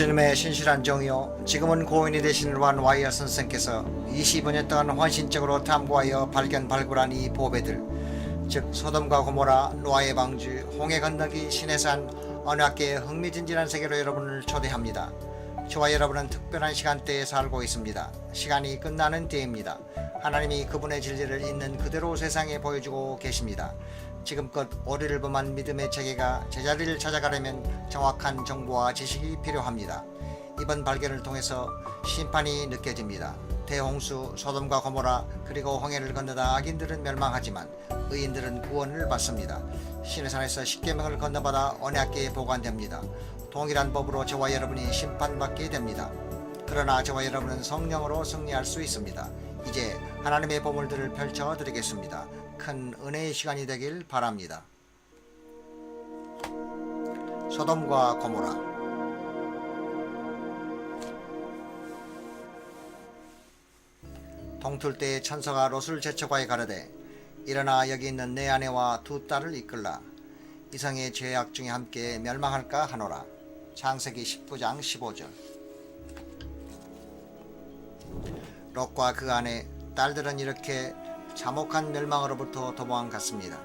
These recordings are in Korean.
주님의 신실한 정이요 지금은 고인이 되신 란 와이어 선생께서 25년 동안 헌신적으로 탐구하여 발견 발굴한 이 보배들 즉 소돔과 고모라 노아의 방주 홍해 건너기 신해산 언약계의 흥미진진한 세계로 여러분을 초대합니다. 저와 여러분은 특별한 시간대에 살고 있습니다. 시간이 끝나는 때입니다. 하나님이 그분의 진리를 있는 그대로 세상에 보여주고 계십니다. 지금껏 오리를 범한 믿음의 체계가 제자리를 찾아가려면 정확한 정보와 지식이 필요합니다. 이번 발견을 통해서 심판이 느껴집니다. 대홍수, 소돔과 고모라 그리고 홍해를 건너다 악인들은 멸망하지만 의인들은 구원을 받습니다. 시내산에서 십계명을 건너받아 언약계에 보관됩니다. 동일한 법으로 저와 여러분이 심판받게 됩니다. 그러나 저와 여러분은 성령으로 승리할 수 있습니다. 이제 하나님의 보물들을 펼쳐 드리겠습니다. 큰 은혜의 시간이 되길 바랍니다. 소돔과 고모라. 동틀 때에 천사가 롯을 제쳐과에 가르되 일어나 여기 있는 내 아내와 두 딸을 이끌라. 이성의 죄악 중에 함께 멸망할까 하노라. 창세기 19장 15절. 롯과 그 아내 딸들은 이렇게 참혹한 멸망으로부터 도망갔습니다.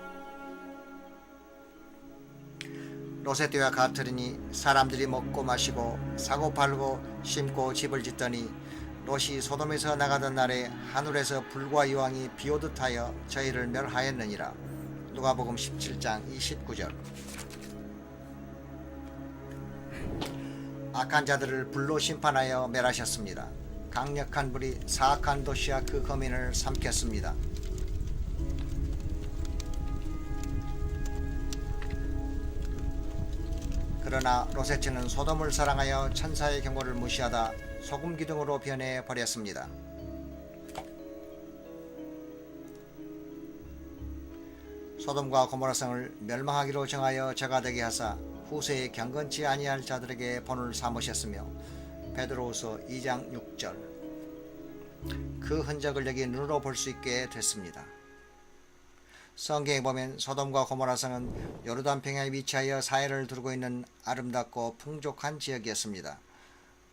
띠와 같으리니 사람들이 먹고 마시고 사고 팔고 심고 집을 짓더니 롯이 소돔에서 나가던 날에 하늘에서 불과 이왕이 비오듯 하여 저희를 멸하였느니라. 누가복음 17장 29절 악한 자들을 불로 심판하여 멸하셨습니다. 강력한 불이 사악한 도시와 그 거민을 삼켰습니다. 그러나 로세츠는 소돔을 사랑하여 천사의 경고를 무시하다 소금 기둥으로 변해 버렸습니다. 소돔과 고모라성을 멸망하기로 정하여 저가 되게 하사 후세에 경건치 아니할 자들에게 본을 삼으셨으며 베드로후서 2장 6절 그 흔적을 여기 눈으로 볼 수 있게 됐습니다. 성경에 보면 소돔과 고모라 성은 요르단 평야에 위치하여 사해를 두르고 있는 아름답고 풍족한 지역이었습니다.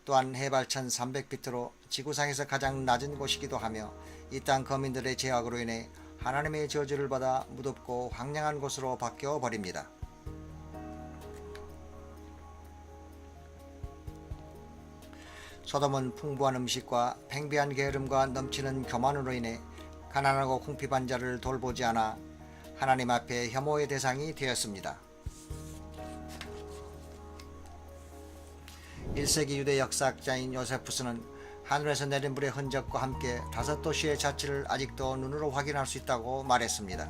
또한 해발 1300피트로 지구상에서 가장 낮은 곳이기도 하며 이 땅 거민들의 제약으로 인해 하나님의 저주를 받아 무덥고 황량한 곳으로 바뀌어 버립니다. 소돔은 풍부한 음식과 팽배한 게으름과 넘치는 교만으로 인해 가난하고 궁핍한 자를 돌보지 않아 하나님 앞에 혐오의 대상이 되었습니다. 1세기 유대 역사학자인 요세푸스는 하늘에서 내린 불의 흔적과 함께 다섯 도시의 자취를 아직도 눈으로 확인할 수 있다고 말했습니다.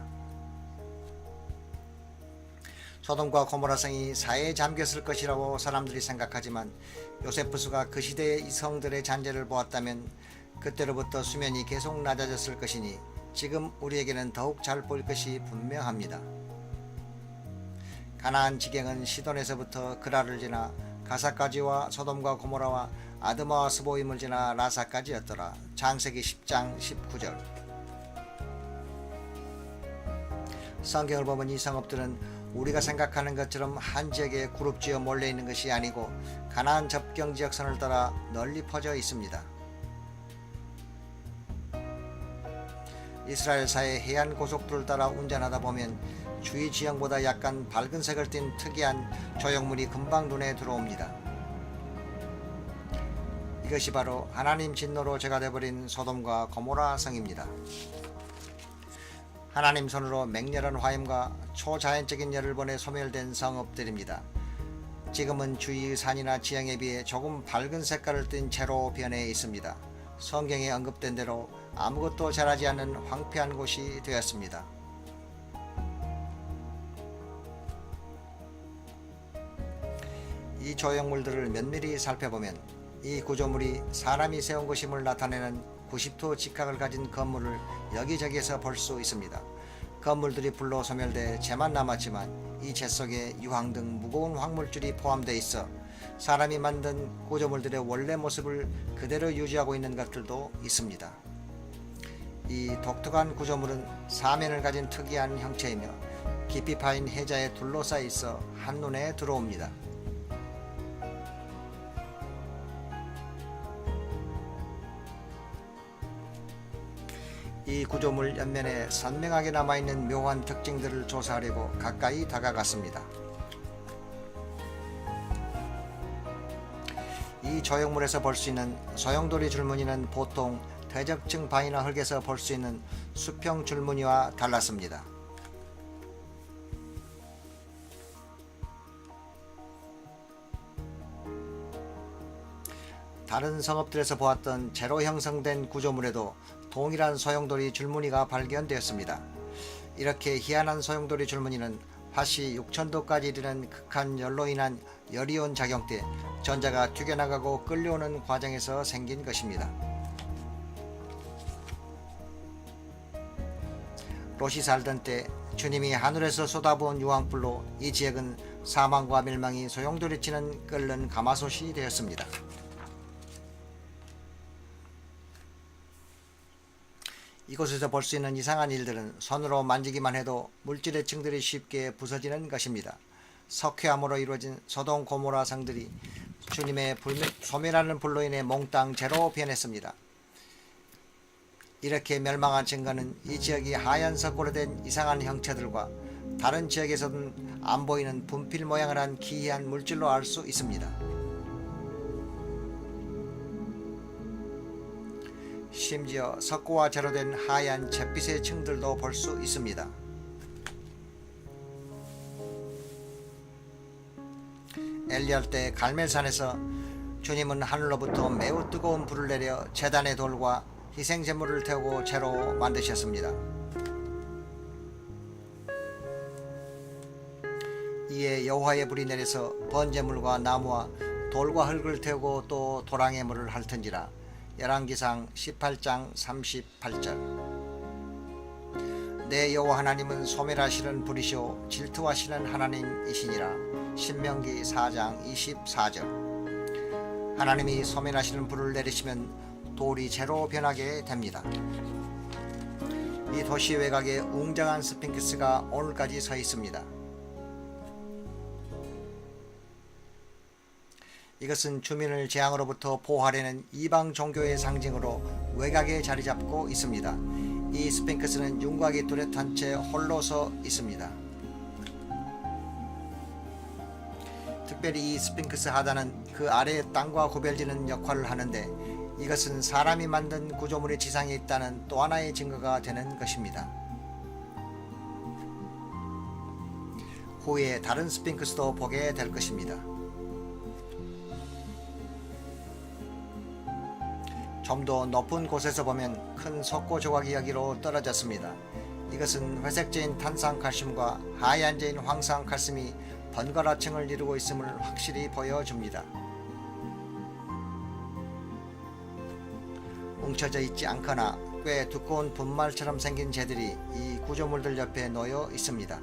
소돔과 고모라성이 사해에 잠겼을 것이라고 사람들이 생각하지만 요세푸스가 그 시대의 이성들의 잔재를 보았다면 그때로부터 수면이 계속 낮아졌을 것이니 지금 우리에게는 더욱 잘 보일 것이 분명합니다. 가나안 지경은 시돈에서부터 그라를 지나 가사까지와 소돔과 고모라와 아드마와 스보임을 지나 라사까지였더라. 창세기 10장 19절. 성경을 보면 이 성읍들은 우리가 생각하는 것처럼 한 지역에 그룹지어 몰려 있는 것이 아니고 가나안 접경 지역선을 따라 널리 퍼져 있습니다. 이스라엘 사의 해안 고속도로를 따라 운전하다 보면 주위 지형보다 약간 밝은 색을 띤 특이한 조형물이 금방 눈에 들어옵니다. 이것이 바로 하나님 진노로 제가 되버린 소돔과 고모라 성입니다. 하나님 손으로 맹렬한 화염과 초자연적인 열을 보내 소멸된 성읍들입니다. 지금은 주위 산이나 지형에 비해 조금 밝은 색깔을 띤 채로 변해 있습니다. 성경에 언급된 대로 아무것도 자라지 않는 황폐한 곳이 되었습니다. 이 조형물들을 면밀히 살펴보면 이 구조물이 사람이 세운 것임을 나타내는 90도 직각을 가진 건물을 여기저기에서 볼 수 있습니다. 건물들이 불로 소멸돼 재만 남았지만 이 재 속에 유황 등 무거운 황물줄이 포함되어 있어 사람이 만든 구조물들의 원래 모습을 그대로 유지하고 있는 것들도 있습니다. 이 독특한 구조물은 사면을 가진 특이한 형체이며 깊이 파인 해자에 둘러싸여 있어 한눈에 들어옵니다. 이 구조물 옆면에 선명하게 남아있는 묘한 특징들을 조사하려고 가까이 다가갔습니다. 이 조형물에서 볼 수 있는 소용돌이 줄무늬는 보통 대적층 바위나 흙에서 볼 수 있는 수평 줄무늬와 달랐습니다. 다른 성읍들에서 보았던 재로 형성된 구조물에도 동일한 소용돌이 줄무늬가 발견되었습니다. 이렇게 희한한 소용돌이 줄무늬는 화씨 6천도까지 이르는 극한 열로 인한 열이온 작용 때 전자가 튀겨나가고 끌려오는 과정에서 생긴 것입니다. 롯이 살던 때 주님이 하늘에서 쏟아부은 유황불로 이 지역은 사망과 멸망이 소용돌이치는 끓는 가마솥이 되었습니다. 이곳에서 볼 수 있는 이상한 일들은 손으로 만지기만 해도 물질의 층들이 쉽게 부서지는 것입니다. 석회암으로 이루어진 소동 고모라 성들이 주님의 불멸, 소멸하는 불로 인해 몽땅 재로 변했습니다. 이렇게 멸망한 증거는 이 지역이 하얀 석고로 된 이상한 형체들과 다른 지역에서는 안 보이는 분필 모양을 한 기이한 물질로 알 수 있습니다. 심지어 석고와 재로 된 하얀 잿빛의 층들도 볼 수 있습니다. 엘리할 때 갈멜산에서 주님은 하늘로부터 매우 뜨거운 불을 내려 제단의 돌과 희생 제물을 태우고 재로 만드셨습니다. 이에 여호와의 불이 내려서 번제물과 나무와 돌과 흙을 태우고 또 도랑의 물을 핥은지라. 열왕기상 18장 38절. 내 여호와 하나님은 소멸하시는 불이시오. 질투하시는 하나님이시니라. 신명기 4장 24절. 하나님이 소멸하시는 불을 내리시면 돌이 재로 변하게 됩니다. 이 도시 외곽에 웅장한 스핑크스가 오늘까지 서 있습니다. 이것은 주민을 재앙으로부터 보호하려는 이방 종교의 상징으로 외곽에 자리 잡고 있습니다. 이 스핑크스는 윤곽이 뚜렷한 채 홀로 서 있습니다. 특별히 이 스핑크스 하단은 그 아래의 땅과 구별지는 역할을 하는데 이것은 사람이 만든 구조물의 지상에 있다는 또 하나의 증거가 되는 것입니다. 후에 다른 스핑크스도 보게 될 것입니다. 좀 더 높은 곳에서 보면 큰 석고 조각이 여기로 떨어졌습니다. 이것은 회색제인 탄산칼슘과 하얀제인 황산칼슘이 번갈아층을 이루고 있음을 확실히 보여줍니다. 뭉쳐져 있지 않거나 꽤 두꺼운 분말처럼 생긴 재들이 이 구조물들 옆에 놓여 있습니다.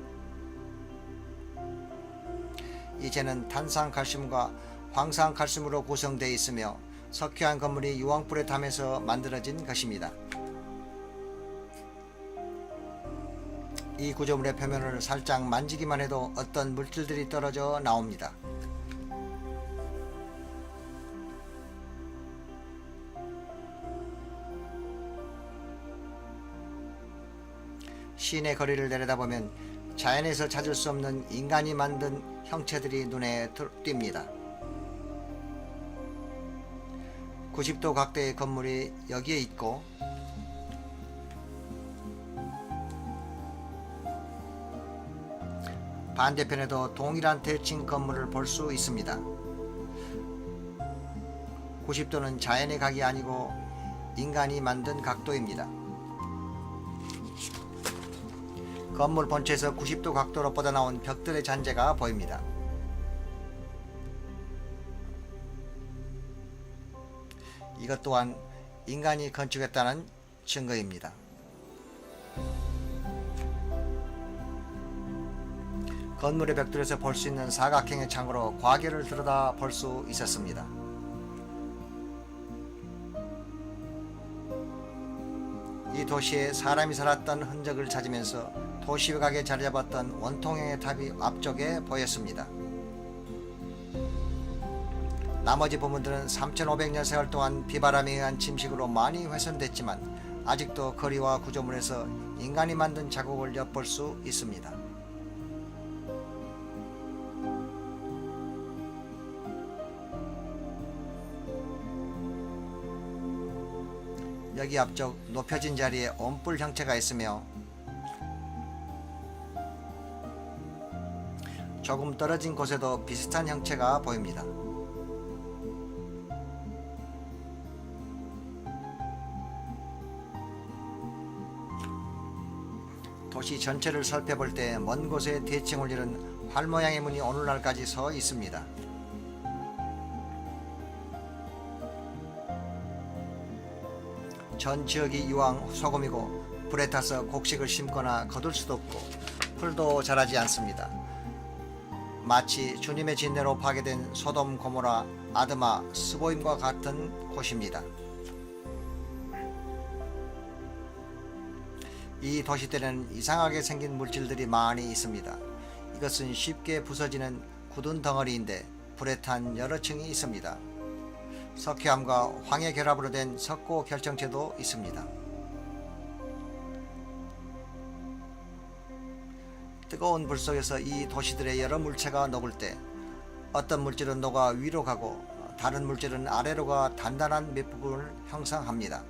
이 재는 탄산칼슘과 황산칼슘으로 구성되어 있으며 석회한 건물이 유황불에 타면서 만들어진 것입니다. 이 구조물의 표면을 살짝 만지기만 해도 어떤 물질들이 떨어져 나옵니다. 시내 거리를 내려다보면 자연에서 찾을 수 없는 인간이 만든 형체들이 눈에 들- 띕니다. 90도 각도의 건물이 여기에 있고 반대편에도 동일한 대칭 건물을 볼 수 있습니다. 90도는 자연의 각이 아니고 인간이 만든 각도입니다. 건물 본체에서 90도 각도로 뻗어나온 벽들의 잔재가 보입니다. 이것 또한 인간이 건축했다는 증거입니다. 건물의 벽돌에서 볼 수 있는 사각형의 창으로 과계를 들여다 볼 수 있었습니다. 이 도시에 사람이 살았던 흔적을 찾으면서 도시 외곽에 자리 잡았던 원통형의 탑이 앞쪽에 보였습니다. 나머지 부분들은 3,500년 세월 동안 비바람에 의한 침식으로 많이 훼손됐지만 아직도 거리와 구조물에서 인간이 만든 자국을 엿볼 수 있습니다. 여기 앞쪽 높여진 자리에 온불 형체가 있으며 조금 떨어진 곳에도 비슷한 형체가 보입니다. 도시 전체를 살펴볼 때 먼 곳에 대칭을 이룬 활 모양의 문이 오늘날까지 서 있습니다. 전 지역이 이왕 소금이고 불에 타서 곡식을 심거나 거둘 수도 없고 풀도 자라지 않습니다. 마치 주님의 진내로 파괴된 소돔 고모라 아드마 스보임과 같은 곳입니다. 이 도시들에는 이상하게 생긴 물질들이 많이 있습니다. 이것은 쉽게 부서지는 굳은 덩어리인데 불에 탄 여러 층이 있습니다. 석회암과 황해 결합으로 된 석고 결정체도 있습니다. 뜨거운 불 속에서 이 도시들의 여러 물체가 녹을 때 어떤 물질은 녹아 위로 가고 다른 물질은 아래로 가 단단한 밑부분을 형성합니다.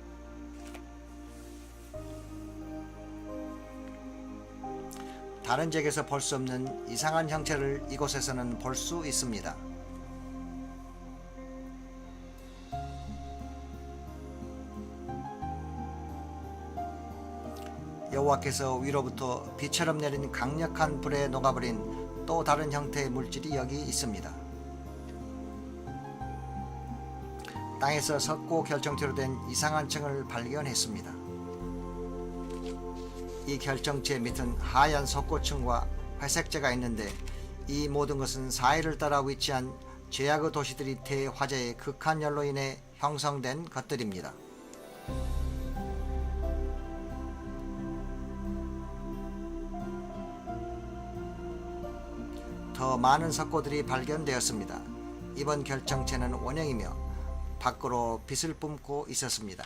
다른 지역에서 볼 수 없는 이상한 형체를 이곳에서는 볼 수 있습니다. 여호와께서 위로부터 비처럼 내린 강력한 불에 녹아버린 또 다른 형태의 물질이 여기 있습니다. 땅에서 석고 결정체로 된 이상한 층을 발견했습니다. 이 결정체 밑은 하얀 석고층과 회색재가 있는데 이 모든 것은 사해를 따라 위치한 죄악의 도시들이 대화재의 극한 열로 인해 형성된 것들입니다. 더 많은 석고들이 발견되었습니다. 이번 결정체는 원형이며 밖으로 빛을 뿜고 있었습니다.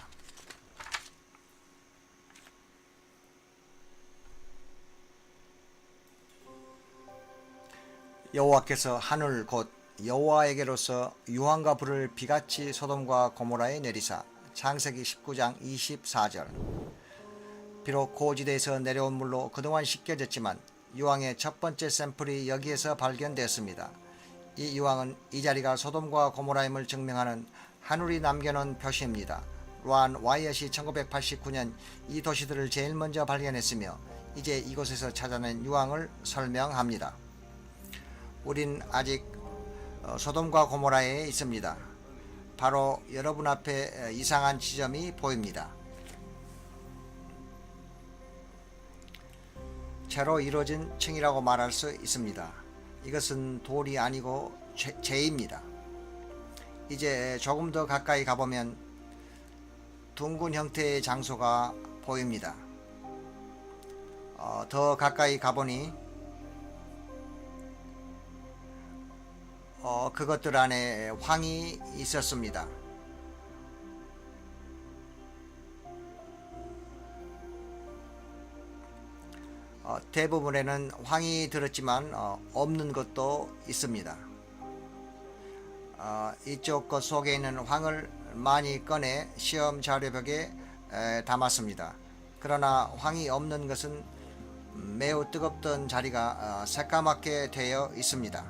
여호와께서 하늘 곧 여호와에게로서 유황과 불을 비같이 소돔과 고모라에 내리사 창세기 19장 24절 비록 고지대에서 내려온 물로 그동안 씻겨졌지만 유황의 첫 번째 샘플이 여기에서 발견되었습니다. 이 유황은 이 자리가 소돔과 고모라임을 증명하는 하늘이 남겨놓은 표시입니다. 로안 와이엇이 1989년 이 도시들을 제일 먼저 발견했으며 이제 이곳에서 찾아낸 유황을 설명합니다. 우린 아직 어, 소돔과 고모라에 있습니다. 바로 여러분 앞에 이상한 지점이 보입니다. 채로 이루어진 층이라고 말할 수 있습니다. 이것은 돌이 아니고 죄, 죄입니다. 이제 조금 더 가까이 가보면 둥근 형태의 장소가 보입니다. 어, 더 가까이 가보니 어, 그것들 안에 황이 있었습니다. 어, 대부분에는 황이 들었지만 어, 없는 것도 있습니다. 어, 이쪽 것 속에 있는 황을 많이 꺼내 시험 자료벽에 에, 담았습니다. 그러나 황이 없는 것은 매우 뜨겁던 자리가 어, 새까맣게 되어 있습니다.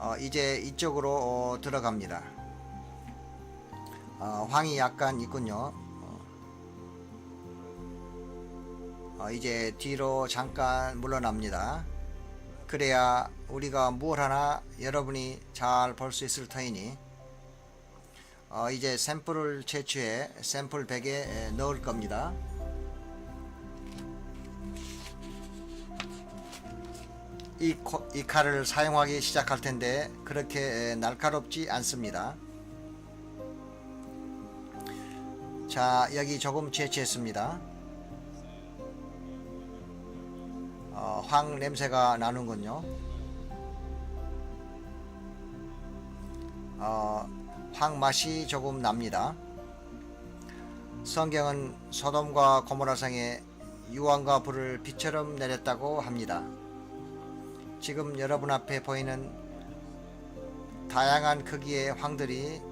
어, 이제 이쪽으로 어, 들어갑니다. 어, 황이 약간 있군요. 어, 이제 뒤로 잠깐 물러납니다. 그래야 우리가 뭘 하나 여러분이 잘 볼 수 있을 터이니 어, 이제 샘플을 채취해 샘플 백에 넣을 겁니다. 이, 코- 이 칼을 사용하기 시작할 텐데 그렇게 날카롭지 않습니다. 자 여기 조금 채취했습니다. 어, 황 냄새가 나는군요. 어, 황 맛이 조금 납니다. 성경은 소돔과 고모라 성에 유황과 불을 비처럼 내렸다고 합니다. 지금 여러분 앞에 보이는 다양한 크기의 황들이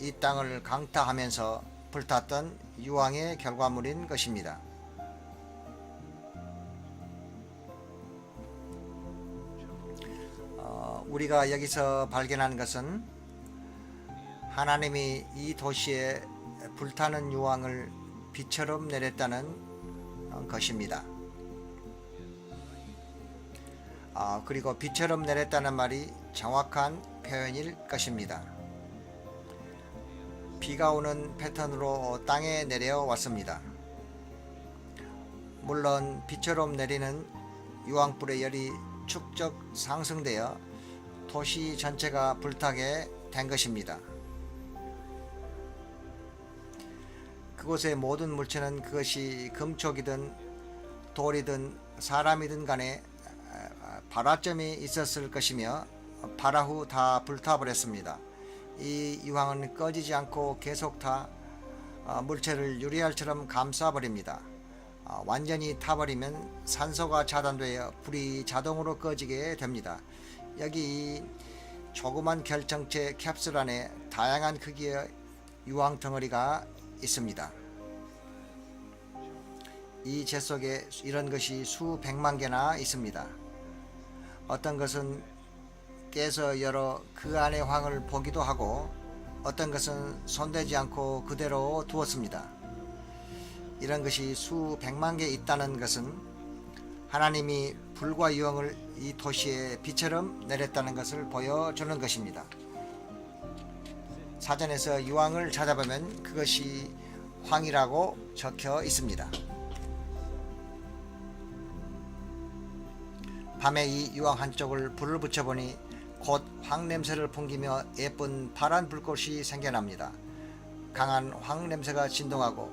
이 땅을 강타하면서 불탔던 유황의 결과물인 것입니다. 우리가 여기서 발견한 것은 하나님이 이 도시에 불타는 유황을 비처럼 내렸다는 어, 것입니다. 아, 그리고 비처럼 내렸다는 말이 정확한 표현일 것입니다. 비가 오는 패턴으로 땅에 내려왔습니다. 물론 비처럼 내리는 유황불의 열이 축적 상승되어 도시 전체가 불타게 된 것입니다. 그곳의 모든 물체는 그것이 금촉이든 돌이든 사람이든 간에 발화점이 있었을 것이며 발화 후 다 불타버렸습니다. 이 유황은 꺼지지 않고 계속 타 어, 물체를 유리알처럼 감싸버립니다. 어, 완전히 타버리면 산소가 차단되어 불이 자동으로 꺼지게 됩니다. 여기 이 조그만 결정체 캡슐 안에 다양한 크기의 유황 덩어리가 있습니다. 이 재 속에 이런 것이 수백만 개나 있습니다. 어떤 것은 깨서 열어 그 안의 황을 보기도 하고 어떤 것은 손대지 않고 그대로 두었습니다. 이런 것이 수백만 개 있다는 것은 하나님이 불과 유황을 이 도시에 비처럼 내렸다는 것을 보여주는 것입니다. 사전에서 유황을 찾아보면 그것이 황이라고 적혀 있습니다. 밤에 이 유황 한쪽을 불을 붙여보니 곧 황 냄새를 풍기며 예쁜 파란 불꽃이 생겨납니다. 강한 황 냄새가 진동하고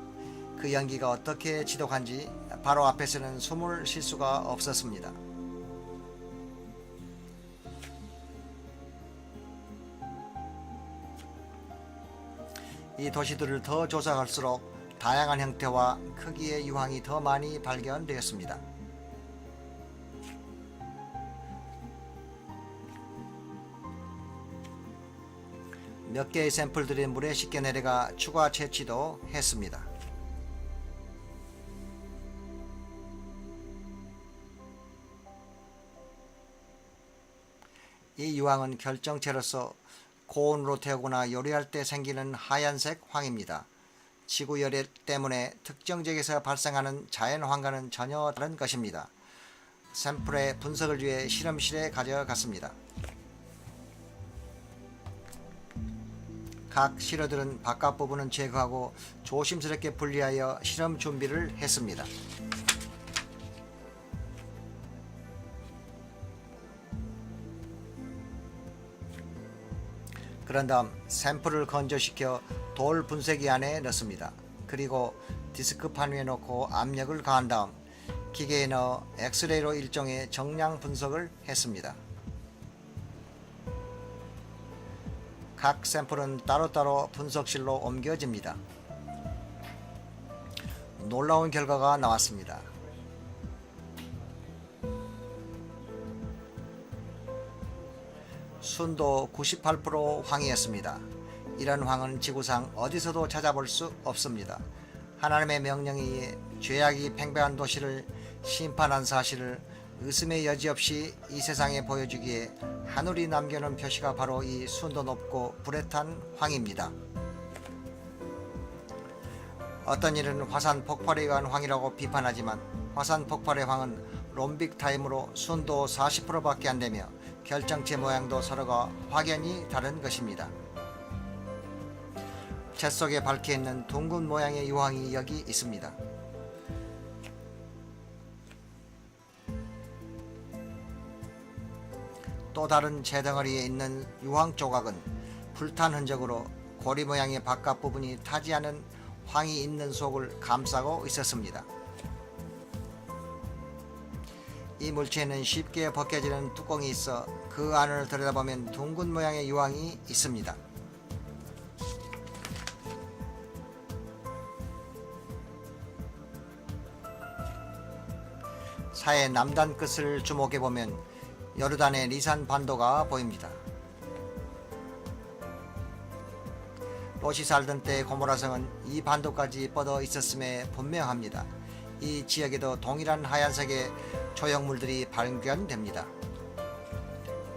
그 연기가 어떻게 지독한지 바로 앞에서는 숨을 쉴 수가 없었습니다. 이 도시들을 더 조사할수록 다양한 형태와 크기의 유황이 더 많이 발견되었습니다. 몇 개의 샘플들이 물에 씻겨 내려가 추가 채취도 했습니다. 이 유황은 결정체로서 고온으로 태우거나 요리할 때 생기는 하얀색 황입니다. 지구 열애 때문에 특정 지역에서 발생하는 자연 황과는 전혀 다른 것입니다. 샘플의 분석을 위해 실험실에 가져갔습니다. 각 실어들은 바깥 부분은 제거하고 조심스럽게 분리하여 실험 준비를 했습니다. 그런 다음 샘플을 건조시켜 돌 분쇄기 안에 넣습니다. 그리고 디스크판 위에 놓고 압력을 가한 다음 기계에 넣어 엑스레이로 일종의 정량 분석을 했습니다. 각 샘플은 따로따로 분석실로 옮겨집니다. 놀라운 결과가 나왔습니다. 순도 98% 황이었습니다. 이런 황은 지구상 어디서도 찾아볼 수 없습니다. 하나님의 명령에 죄악이 팽배한 도시를 심판한 사실을 의심의 여지 없이 이 세상에 보여주기에 하늘이 남겨놓은 표시가 바로 이 순도 높고 불에 탄 황입니다. 어떤 이는 화산 폭발에 의한 황이라고 비판하지만 화산 폭발의 황은 롬빅 타임으로 순도 40%밖에 안 되며 결정체 모양도 서로가 확연히 다른 것입니다. 재 속에 밝혀 있는 둥근 모양의 유황이 여기 있습니다. 또 다른 재덩어리에 있는 유황 조각은 불탄 흔적으로 고리 모양의 바깥 부분이 타지 않은 황이 있는 속을 감싸고 있었습니다. 이 물체에는 쉽게 벗겨지는 뚜껑이 있어 그 안을 들여다보면 둥근 모양의 유황이 있습니다. 사해 남단 끝을 주목해 보면 여르단의 리산 반도가 보입니다. 롯이 살던 때 고모라성은 이 반도까지 뻗어 있었음에 분명합니다. 이 지역에도 동일한 하얀색의 조형물들이 발견됩니다.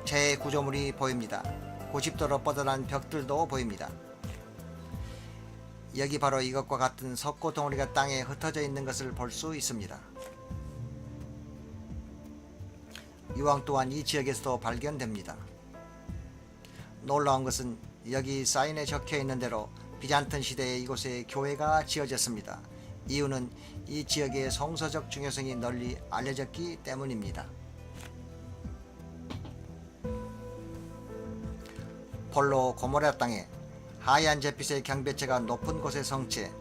재 구조물이 보입니다. 90도로 뻗어난 벽들도 보입니다. 여기 바로 이것과 같은 석고 덩어리가 땅에 흩어져 있는 것을 볼 수 있습니다. 유황 또한 이 지역에서도 발견됩니다. 놀라운 것은 여기 사인에 적혀 있는 대로 비잔틴 시대에 이곳에 교회가 지어졌습니다. 이유는 이 지역의 성서적 중요성이 널리 알려졌기 때문입니다. 폴로 고모라 땅에 하얀 잿빛의 경배체가 높은 곳에 성체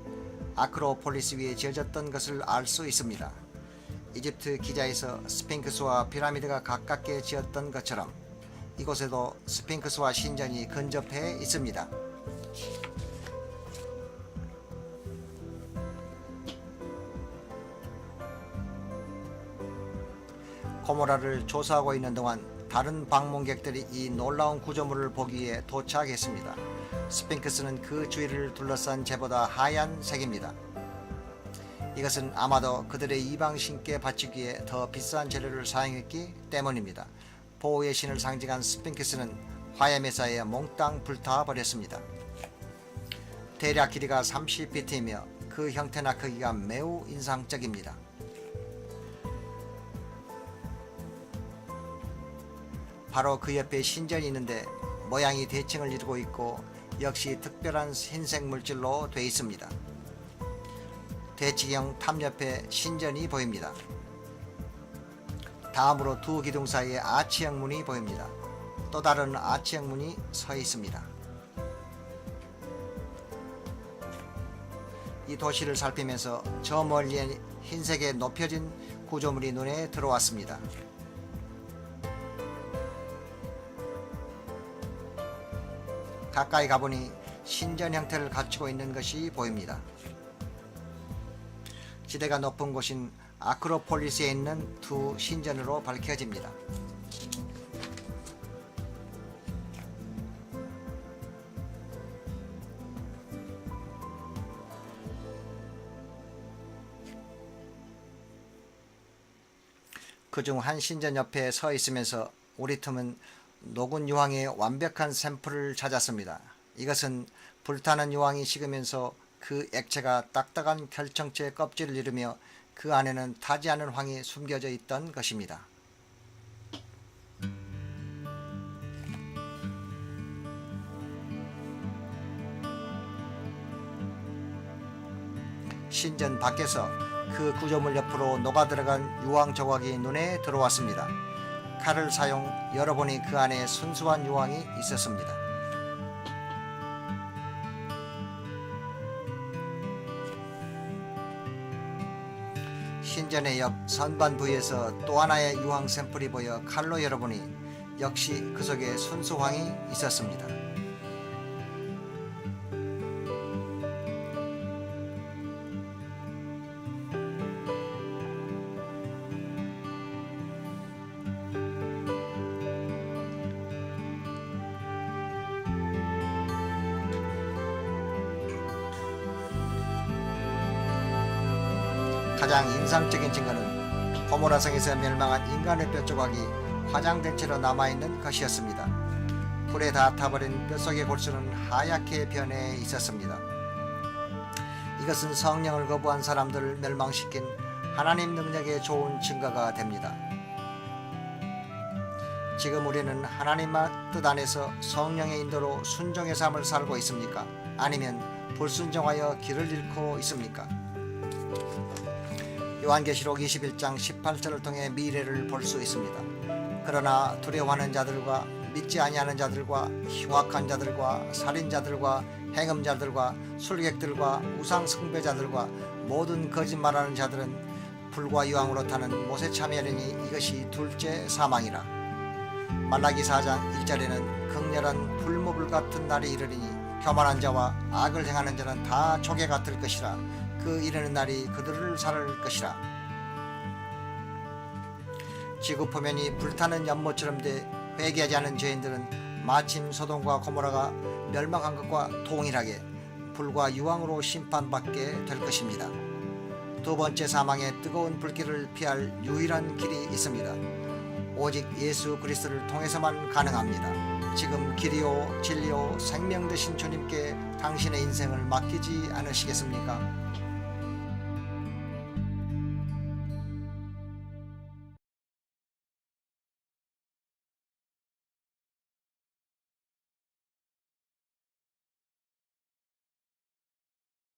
아크로폴리스 위에 지어졌던 것을 알 수 있습니다. 이집트 기자에서 스핑크스와 피라미드가 가깝게 지었던 것처럼 이곳에도 스핑크스와 신전이 근접해 있습니다. 고모라를 조사하고 있는 동안 다른 방문객들이 이 놀라운 구조물을 보기 위해 도착했습니다. 스핑크스는 그 주위를 둘러싼 재보다 하얀 색입니다. 이것은 아마도 그들의 이방 신께 바치기에 더 비싼 재료를 사용했기 때문입니다. 보호의 신을 상징한 스핑크스는 화염에 쌓여 몽땅 불타 버렸습니다. 대략 길이가 30피트이며 그 형태나 크기가 매우 인상적입니다. 바로 그 옆에 신전이 있는데 모양이 대칭을 이루고 있고 역시 특별한 흰색 물질로 되어 있습니다. 대치경 탑 옆에 신전이 보입니다. 다음으로 두 기둥 사이에 아치형 문이 보입니다. 또 다른 아치형 문이 서 있습니다. 이 도시를 살피면서 저 멀리에 흰색의 높여진 구조물이 눈에 들어왔습니다. 가까이 가보니 신전 형태를 갖추고 있는 것이 보입니다. 지대가 높은 곳인 아크로폴리스에 있는 두 신전으로 밝혀집니다. 그중 한 신전 옆에 서 있으면서 우리 틈은 녹은 유황의 완벽한 샘플을 찾았습니다. 이것은 불타는 유황이 식으면서 그 액체가 딱딱한 결정체 껍질을 이루며 그 안에는 타지 않은 황이 숨겨져 있던 것입니다. 신전 밖에서 그 구조물 옆으로 녹아들어간 유황 조각이 눈에 들어왔습니다. 칼을 사용 열어보니 그 안에 순수한 유황이 있었습니다. 신전의 옆 선반 부위에서 또 하나의 유황 샘플이 보여 칼로 열어보니 역시 그 속에 순수황이 있었습니다. 인상적인 증거는 고모라성에서 멸망한 인간의 뼈 조각이 화장된 채로 남아있는 것이었습니다. 불에 다 타버린 뼛속의 골수는 하얗게 변해 있었습니다. 이것은 성령을 거부한 사람들을 멸망시킨 하나님 능력의 좋은 증거가 됩니다. 지금 우리는 하나님 뜻 안에서 성령의 인도로 순종의 삶을 살고 있습니까? 아니면 불순종하여 길을 잃고 있습니까? 요한계시록 21장 18절을 통해 미래를 볼 수 있습니다. 그러나 두려워하는 자들과 믿지 아니하는 자들과 흉악한 자들과 살인자들과 행음자들과 술객들과 우상 숭배자들과 모든 거짓말하는 자들은 불과 유황으로 타는 못에 참여하리니 이것이 둘째 사망이라. 말라기 4장 1절에는 극렬한 불모불 같은 날이 이르리니 교만한 자와 악을 행하는 자는 다 조개 같을 것이라 그 이르는 날이 그들을 살을 것이라 지구 표면이 불타는 연못처럼 돼 회개하지 않은 죄인들은 마침 소돔과 고모라가 멸망한 것과 동일하게 불과 유황으로 심판받게 될 것입니다. 두 번째 사망의 뜨거운 불길을 피할 유일한 길이 있습니다. 오직 예수 그리스도를 통해서만 가능합니다. 지금 길이요 진리요 생명 되신 주님께 당신의 인생을 맡기지 않으시겠습니까?